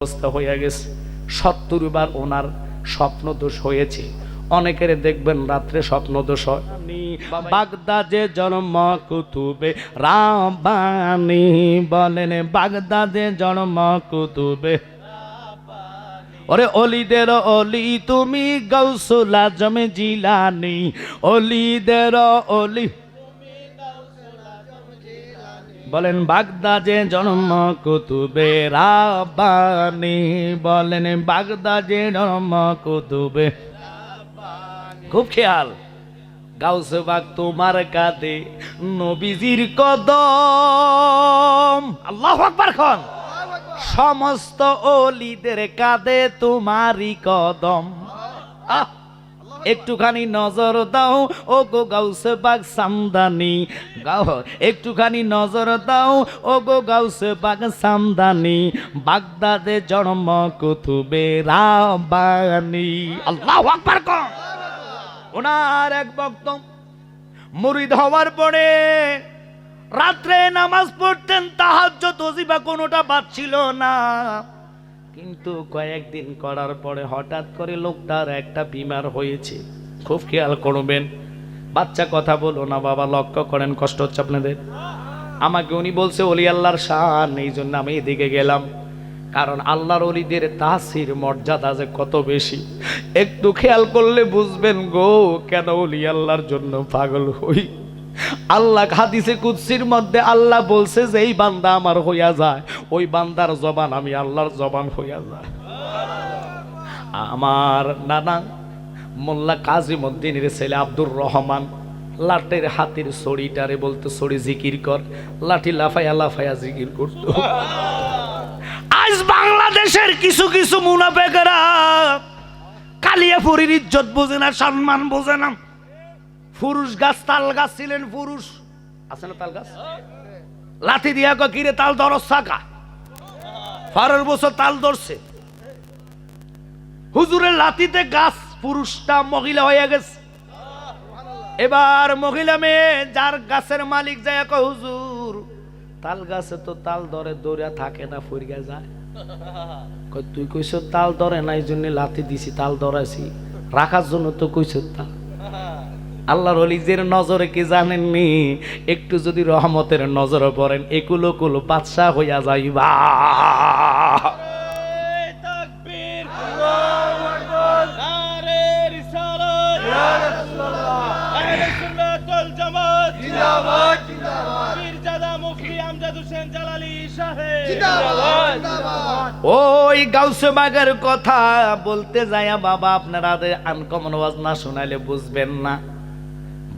অবস্থা হয়ে গেছে। সত্তর বার ওনার স্বপ্ন দোষ হয়েছে। অনেকের দেখবেন রাত্রে স্বপ্ন দোষ বাগদাদে জন্ম কুতুবে, রাবানি বলেন বাগদাদে জন্ম কুতুবে। ওরে অলিদের অলি, তুমি গৌসুল আজম জিলানি। অলিদের অলি বলেন, বাগদাজে জন্ম কুতুবে রাব্বানি। বলেন, বাগদাজে জন্ম কুতুবে খুব খেয়াল। গাউসে বাগ তোমার কাঁদে নবীজির কদম। আল্লাহ আকবার খন। সমস্ত অলিদের কাঁদে তোমারই কদম। আহ! একটুখানি নজর দাও। ও গো গাউসে বাগ সামদানি। গাও, একটুখানি নজর দাও। ও গো গাউসে বাগ সামদানি। বাগদাদে জন্ম কুতুবে রাবানি। আল্লাহ আকবার কম ওনার এক ভক্ত মুরিদ হওয়ার পরে রাত্রে নামাজ পড়তেন, তাহাজ্জুদ ওজিবা কোনোটা বাচ্ছিল না। কিন্তু কয়েকদিন করার পরে হঠাৎ করে লোকটার একটা বিমার হয়েছে। খুব খেয়াল করবেন। বাচ্চা কথা বলো না বাবা, লক্ষ্য করেন, কষ্ট হচ্ছে আপনাদের। আমাকে উনি বলছে, অলি আল্লাহর শান। এই জন্য আমি এদিকে গেলাম। কারণ আল্লাহর অলিদের তাসির মর্যাদা যে কত বেশি। একটু খেয়াল করলে বুঝবেন গো, কেন অলি আল্লাহর জন্য পাগল হই? আল্লাহ হাদিসে কুৎসির মধ্যে আল্লাহ বলছে যে, এই বান্দা আমার হইয়া যায়। ওই বান্দার জবান আমি আল্লাহর জবান হইয়া যায় আমার নানা মোল্লা কাজী কাজিমুদ্দিনের ছেলে আব্দুর রহমান লাটের হাতের ছড়িটারে বলতো ছড়ি জিকির কর, লাঠি লাফাইয়া লাফাইয়া জিকির করত। আজ বাংলাদেশের কিছু কিছু মুনাফেকেরা কালিয়াপুরীর ইজ্জত বোঝে না, সম্মান বোঝে না। ফুরুষ গাছ, তাল গাছ ছিলেন পুরুষ। আছে না তাল গাছ? লাঠি দিয়া কিরে তাল ধরস সাকা ফারের বছর তাল ধরছে। হুজুরের লাতিতে গাছ পুরুষটা মহিলা হয়ে গেছে। এবার মহিলা মেয়ে যার গাছের মালিক যায় কয়, হুজুর তাল গাছে তো তাল ধরে দৌড়া থাকে না ফুরিয়া যায়। তুই কইস তাল ধরে না এই জন্য লাথি দিছি তাল ধরাইছি। রাখার জন্য তো কইস তাল। আল্লাহর অলিজের নজরে কি জানেননি? একটু যদি রহমতের নজরে পড়েন একুলো কুলো বাদশাহ হইয়া যাইবা। ওই গাউসে বাগের কথা বলতে যাইয়া বাবা আপনারা আনকমন ওয়াজ না শোনাইলে বুঝবেন না।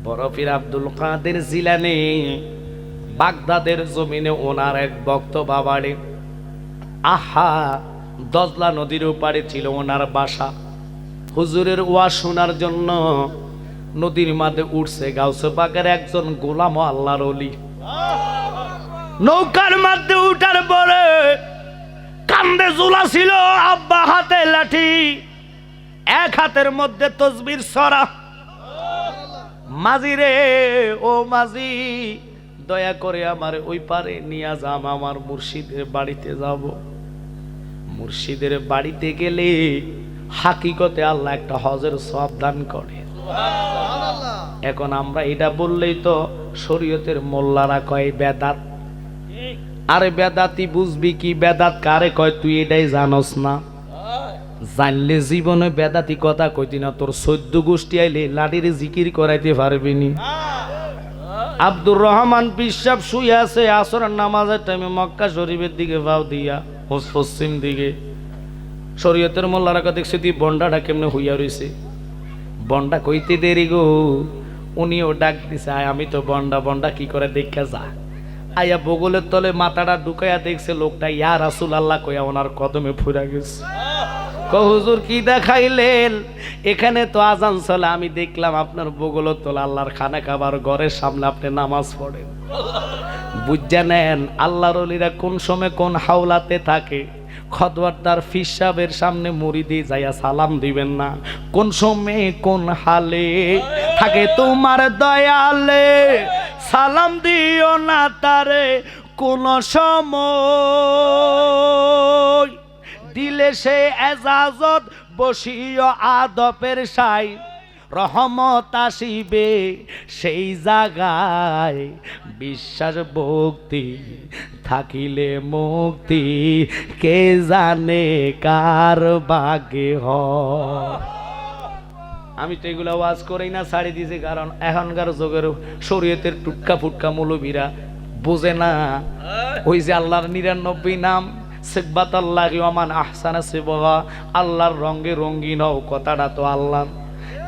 বরফির আব্দুল কাদের জিলানি বাগদাদের জমিনে ওনার এক ভক্ত বাবারে আহা, দজলা নদীর ওপারে ছিল ওনার বাসা। হুজুরের ওয়া শোনার জন্য নদীর মাঝে উঠছে গাউসে বাগের একজন গোলাম আল্লাহর অলি নৌকার মধ্যে উঠার পরে কান্দে জুলা ছিল আব্বা হাতে লাঠি। এক হাতের মধ্যে তসবির সরা। মাঝি রে ও মাঝি দয়া করে আমার ওই পারে নিয়ে যাম আমার মুর্শিদের বাড়িতে যাব। মুর্শিদের বাড়িতে গেলে হাকিকতে আল্লাহ একটা হজের সব দান করে। এখন আমরা এটা বললেই তো শরীয়তের মোল্লারা কয় বেদাত? আরে বেদাতি বুঝবি কি বেদাত? কারে কয় তুই এটাই জানস না। জানলে জীবনে বেদাতি কথা কইতি না, তোর সদ্য গোষ্ঠী আইলে লাঠির জিকির করাইতে পারবি নি। আব্দুর রহমান বিশ্বাব শুয়ে আছে আসর নামাজের টাইমে মক্কা শরীফের দিকে ভাও দিয়া পশ্চিম দিকে। শরীয়তের মোল্লারা কথা দেখছি তুই বন্ডাটা কেমনে হইয়া রইছে। বন্ডা কইতে দেরি গো, উনিও ডাক দিছে, আয়, আমি তো বন্ডা বন্ডা কি করে দেখা যা। আইয়া বগলের তলে মাথাটা ঢুকাইয়া দেখছে, লোকটা ইয়া রাসুল আল্লাহ কইয়া ওনার কদমে ফুরা গেছে। হুজুর কি দেখাইলেন? এখানে তো আজান চলে, আমি দেখলাম আপনার বগলের তলে আল্লাহর খানা খাবার ঘরের সামনে আপনি নামাজ পড়েন। বুঝা নেন, আল্লাহর অলিরা কোন সময় কোন হাওলাতে থাকে। খদওয়ারদার ফিসাবের সামনে মুড়ি দিয়ে যাইয়া সালাম দিবেন না। কোন সময়ে কোন হালে থাকে তোমার দয়ালে, সালাম দিও না তারে কোন সময়। দিলে সে এজাজত, বসিও আদপের সাই। রহমত আসিবে সেই জাগায়, বিশ্বাস, ভক্তি থাকিলে মুক্তি। কে জানে কার বাগে হয় আমি তো এগুলো ওয়াজ করেই না, ছাড়ি দিয়েছি কারণ এখনকার যুগের শরীয়তের টুটকা ফুটকা মৌলবীরা বোঝে না। ওই যে আল্লাহর নিরানব্বই নাম আল্লাহর রঙে রঙ্গিন হও কথাটা তো আল্লাহ।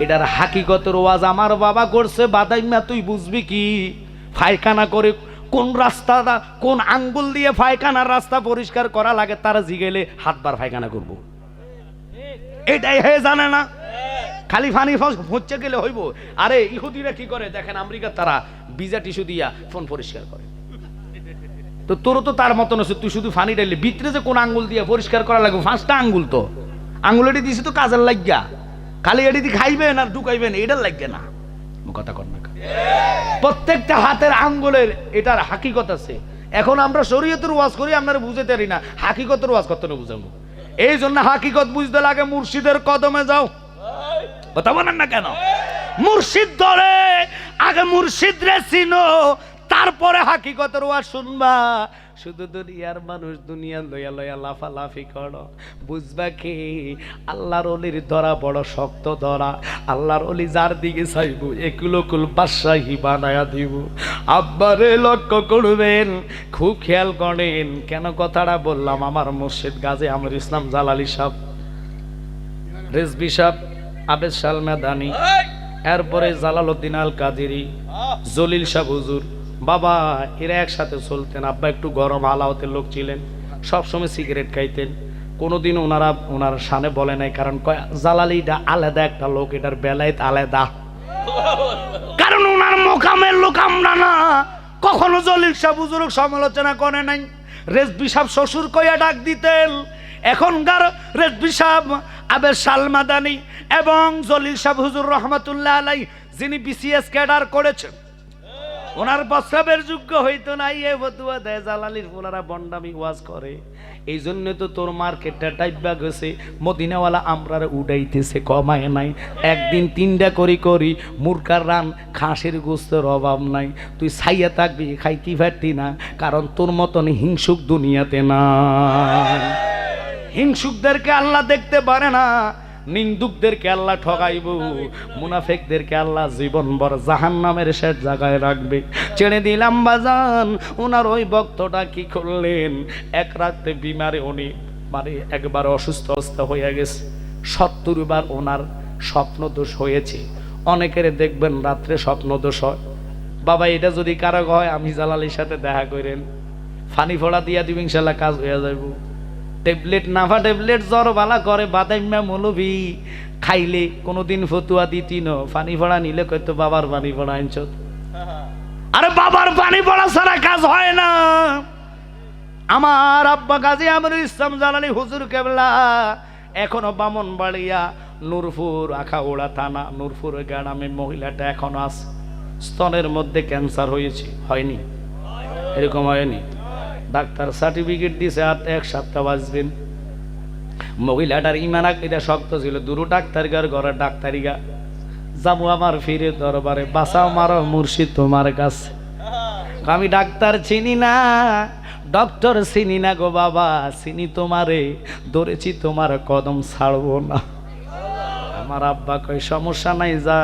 এটার হাকিকতের ওয়াজ আমার বাবা করছে বাদাই বাদাইমা তুই বুঝবি কি? ফায়খানা করে কোন রাস্তাটা, কোন আঙ্গুল দিয়ে ফায়খানার রাস্তা পরিষ্কার করা লাগে, তারা জিগেলে হাতবার ফায়খানা করব। এটাই হয়ে জানে না। খালি ফানি হচ্ছে গেলে হইব। আরে ইহুদিরা কি করে? দেখেন আমেরিকা তারা বিজা টিস্যু দিয়া ফোন পরিষ্কার করে। তো তোরও তো তার মতন আছে, তুই শুধু ফানি ডাইলে। ভিতরে যে কোন আঙ্গুল দিয়ে পরিষ্কার করা লাগবে পাঁচটা আঙ্গুল তো। আঙ্গুল এটি দিছি তো কাজের লাগিয়া। খালি এটি খাইবেন আর ঢুকাইবেন, এটার লাগবে না। কথা কর না প্রত্যেকটা হাতের আঙ্গুলের এটার হাকিকত আছে। এখন আমরা শরীয়তের ওয়াজ করি আপনারা বুঝতে পারি না। হাকিকতের ওয়াজ কত না বুঝাবো? এই জন্য হাকিকত বুঝতে লাগে, মুর্শিদের কদমে যাও। কথা বলেন না কেন? মুর্শিদ ধরে আগে মুর্শিদ রে চিনো তারপরে হাকিকতের ওয়াজ শুনবা। শুধু দুনিয়ার মানুষ দুনিয়া লইয়া লইয়া লাফালাফি করো। বুঝবা কি? আল্লাহর অলির ধরা বড় শক্ত ধরা। আল্লাহর অলি যার দিকে চাইব একুল কুল বাদশাহী বানায়া দিব। আব্বারে লক্ষ্য করবেন খুব খেয়াল করেন। কেন কথাটা বললাম? আমার মসজিদ গাজে আমর ইসলাম জালালি সাহেব রেজবি সাহেব আবেদ শাল মেদানি এরপরে জালালউদ্দিন আল কাদেরি জলিল শাহ হুজুর। বাবা, এরা একসাথে চলতেন, আব্বা একটু গরম আলাওতের লোক ছিলেন, সবসময় সিগারেট খাইতেন। কোনোদিন ওনারা, ওনার সানে বলে নাই, কারণ জালালিটা আলাদা একটা লোক, এটার বেলায় আলাদা। কারণ ওনার মোকামের লোক আমরা না। কখনো জলিল সাহ হুজুর সমালোচনা করে নাই। রেজবি সাহেব শ্বশুর কইয়া ডাক দিতেন, এখনকার রেজবি সাহেব, আবের সালমাদানি এবং জলিল সাহেব হুজুর রহমতুল্লাহ আলাই যিনি বিসিএস ক্যাডার করেছেন ওনার প্রস্রাবের যোগ্য হইতো না ইয়ে বতুয়া দেয় জালালির ওনারা বন্ডামি ওয়াজ করে। এই জন্য তো তোর মার্কেটটা টাইপবা গেছে, মদিনাওয়ালা আমরার উডাইতেছে, কমায় নাই। একদিন তিনটা করি করি মুরকার রান, খাসের গোস্তের অভাব নাই। তুই ছাইয়া থাকবি খাইতে পারতি না, কারণ তোর মতন হিংসুক দুনিয়াতে না হিংসুকদেরকে আল্লাহ দেখতে পারে না নিন্দুকদেরকে আল্লাহ ঠকাইব মুনাফেকদেরকে আল্লাহ জীবন ভর জাহান নামের শেষ জায়গায় রাখবে। ছেড়ে দিলাম বাজান ওনার ওই বক্তটা কি করলেন? এক রাতে বিমারে উনি মানে একবার অসুস্থ অবস্থা হয়ে গেছে। সত্তর বার ওনার স্বপ্ন দোষ হয়েছে। অনেকের দেখবেন রাত্রে স্বপ্ন দোষ হয়। বাবা, এটা যদি কারও হয়, আমি জালালির সাথে দেখা করেন। ফানি ফোড়া দিয়া দিবি কাজ হয়ে যাইব। ট্যাবলেট নাফা ট্যাবলেট জ্বর বালা করে বাদাইমা মৌলবি খাইলে কোনোদিন ফতুয়া দিতি ন। পানি পড়া নিলে কয়তো বাবার পানি পড়া আনছ আরে বাবার পানি পড়া ছাড়া কাজ হয় না। আমার আব্বা গাজী আমর ইসলাম জালালি হুজুর কেবলা। এখনও বামন বাড়িয়া নূরপুর, আখাউড়া থানা, নূরপুর গ্রামে মহিলাটা এখনও আছে স্তনের মধ্যে ক্যান্সার হয়েছে। হয়নি। এরকম হয়নি। ডাক্তার সার্টিফিকেট দিছে, আর এক সপ্তাহ বাঁচবেন। মহিলাটার ইমান এটা শক্ত ছিল দুটো ডাক্তার গার ঘরে ডাক্তারি গা যাব আমার ফিরে দরবারে বাসাও মারো মুর্শিদ তোমার কাছে। আমি ডাক্তার চিনি না, ডক্টর চিনি না গো বাবা, চিনি তোমারে, ধরেছি তোমার কদম ছাড়বো না। আমার আব্বা কই সমস্যা নাই, যা।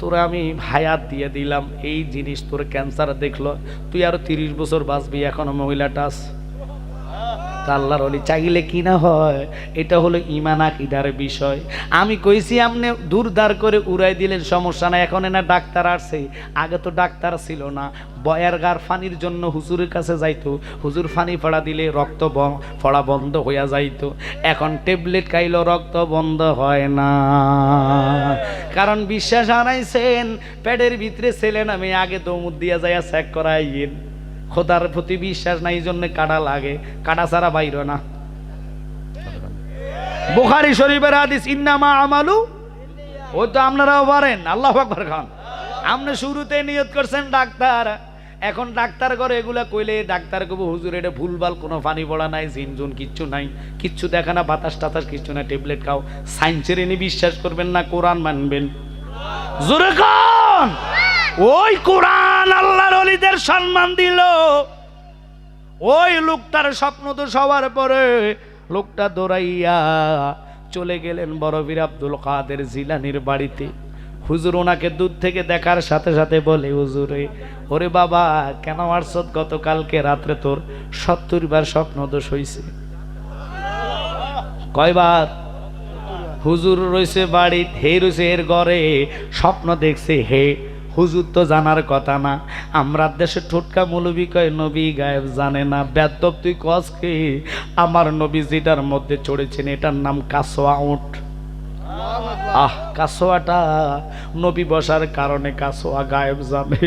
তোর আমি হায়াত দিয়ে দিলাম, এই জিনিস তোর ক্যান্সার দেখল, তুই আরও তিরিশ বছর বাঁচবি, এখনও মহিলাটা আছে। আল্লাহর অলি চাইলে কি না হয়? এটা হলো ইমান আকিদার বিষয়। আমি কইছি, আপনি দূরদার করে উড়াই দিলেন, সমস্যা না এখন না ডাক্তার আসছে। আগে তো ডাক্তার ছিল না। বয়ার গার ফানির জন্য হুজুরের কাছে যাইতো। হুজুর ফানি ফড়া দিলে রক্ত পড়া বন্ধ হইয়া যাইতো। এখন ট্যাবলেট খাইলেও রক্ত বন্ধ হয় না। কারণ বিশ্বাস হারাইছেন, পেটের ভিতরে ছেলেন আমি আগে দৌমুদ দিয়া যাইয়া চেক করাইয়েন। খোদার প্রতি বিশ্বাস নাই জন্য কাটা লাগে। কাটা ছাড়া বাইর না। বুখারি শরীফের হাদিস, ইন্নামা আমালু ও তো আপনারাও পারেন, আল্লাহ আকবর খান। আপনি শুরুতে নিয়ত করছেন, ডাক্তার, এখন ডাক্তার করে এগুলা কইলে ডাক্তার কবু হুজুর, এটা ভুলভাল, কোনো পানি পড়া নাই জিনজুন কিচ্ছু নাই। কিচ্ছু দেখা না, বাতাস টাতাস, কিচ্ছু না ট্যাবলেট খাও। সায়েন্সের এনে বিশ্বাস করবেন না, কোরআন মানবেন। জোরে ওই কোরআন আল্লাহর অলিদের সম্মান দিল। ওই লোকটার স্বপ্ন তো সবার পরে। লোকটা দৌড়াইয়া চলে গেলেন বড়বীর আব্দুল কাদের জিলানির বাড়িতে। হুজুর ওনাকে দূর থেকে দেখার সাথে সাথে বলে, হুজুরে, ওরে বাবা, কেন আসছত গতকালকে রাত্রে তোর সত্তর বার স্বপ্ন দোষ হইছে? কয়বার? হুজুর রয়েছে বাড়ি, হে রয়েছে এর ঘরে, স্বপ্ন দেখছে হে হুজুর তো জানার কথা না। আমরা দেশে ঠোটকা মৌলবি কয় নবী গায়েব জানে না বেদব তুই কস কে? আমার নবী যেটার মধ্যে চড়েছেন এটার নাম কাসোয়া উঠ আহ কাসোয়াটা নবী বসার কারণে কাসোয়া গায়েব যাবে